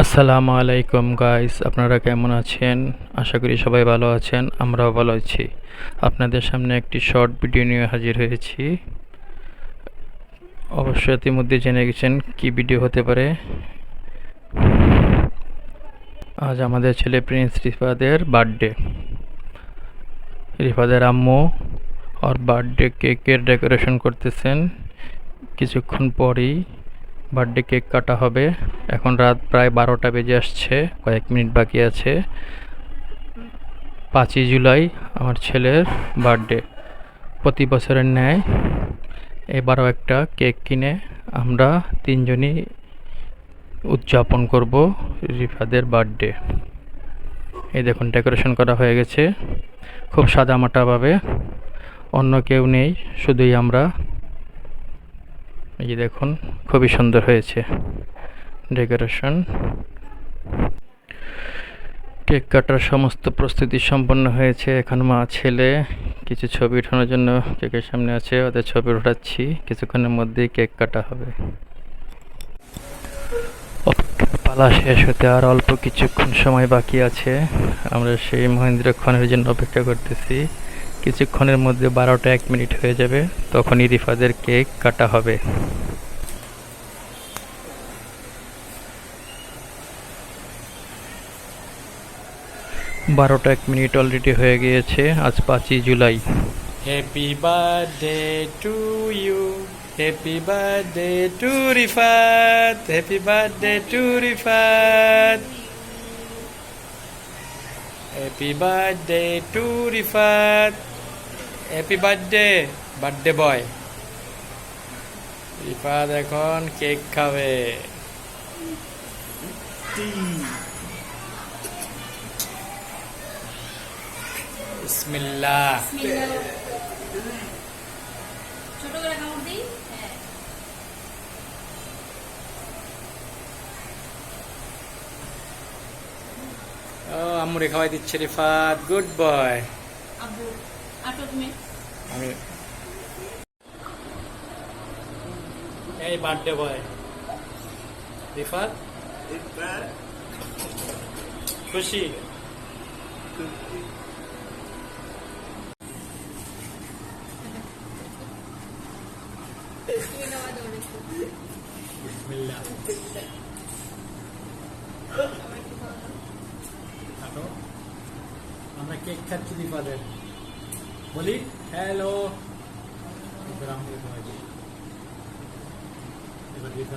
আসসালামু আলাইকুম গাইস, আপনারা কেমন আছেন? আশা করি সবাই ভালো আছেন, আমরাও ভালো আছি। আপনাদের সামনে একটি শর্ট ভিডিও নিয়ে হাজির হয়েছি। অবশ্যই ইতিমধ্যে জেনে গেছেন কি ভিডিও হতে পারে। আজ আমাদের ছেলে প্রিন্স রিফাদের বার্থডে। রিফাদের আম্মু ওর বার্থডে কেকের ডেকোরেশন করতেছেন। কিছুক্ষণ পরেই বার্থডে কেক কাটা হবে। এখন রাত প্রায় বারোটা বেজে আসছে, কয়েক মিনিট বাকি আছে। পাঁচই জুলাই আমার ছেলের বার্থডে প্রতি বছরের ন্যায় এবারও একটা কেক কিনে আমরা তিনজনই উদযাপন করব রিফাদের বার্থডে এই দেখুন ডেকোরেশন করা হয়ে গেছে। খুব সাদামাটাভাবে অন্য কেউ নেই, শুধুই আমরা। এই যে দেখুন, খুবই সুন্দর হয়েছে ডেকোরেশন। কেক কাটার সমস্ত প্রস্তুতি সম্পন্ন হয়েছে। এখন মা, ছেলে, কিছু ছবি ওঠানোর জন্য কেকের সামনে আছে, ওদের ছবি ওঠাচ্ছি। কিছুক্ষণের মধ্যেই কেক কাটা হবে। পালা শেষ হতে আর অল্প কিছুক্ষণ সময় বাকি আছে। আমরা সেই মহেন্দ্রক্ষণের জন্য অপেক্ষা করতেছি। কিছুক্ষণের মধ্যে বারোটা এক মিনিট হয়ে যাবে। তখনই রিফাদের কেক কাটা হবে। বারোটা এক মিনিট অলরেডি হয়ে গিয়েছে। আজ পাঁচই জুলাই। Happy birthday to you. Happy birthday to Rifat. Happy birthday to Rifat. Happy birthday to Rifat. Happy birthday, birthday boy. Rifat এখন কেক খাবে বিসমিল্লাহ ছোট করে কামড় দিই? হ্যাঁ। ও আম্মুরে খাওয়াই দিচ্ছে রিফাত গুড বয়। আব্বু আটো তুমি আমি এই বার্থডে বয়। রিফাত খুশি বিসমিল্লাহ হাঁটো। আমরা কেক খাচ্ছি রিফাদের বলি হ্যালো দিই। এবার কেক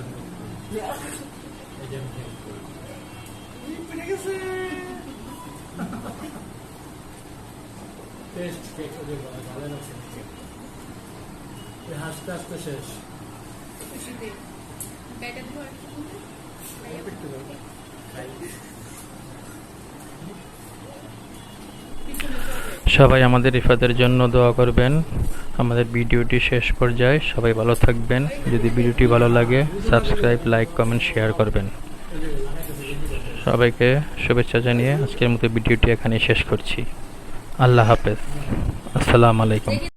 টেস্ট কেক ভালো লাগছে সবাই আমাদের রিফাদের জন্য দোয়া করবেন। আমাদের ভিডিওটি শেষ পর্যায়ে সবাই ভালো থাকবেন। যদি ভিডিওটি ভালো লাগে সাবস্ক্রাইব লাইক কমেন্ট শেয়ার করবেন। সবাইকে শুভেচ্ছা জানিয়ে আজকের মতো ভিডিওটি এখানে শেষ করছি। আল্লাহ হাফেজ। আসসালামু আলাইকুম।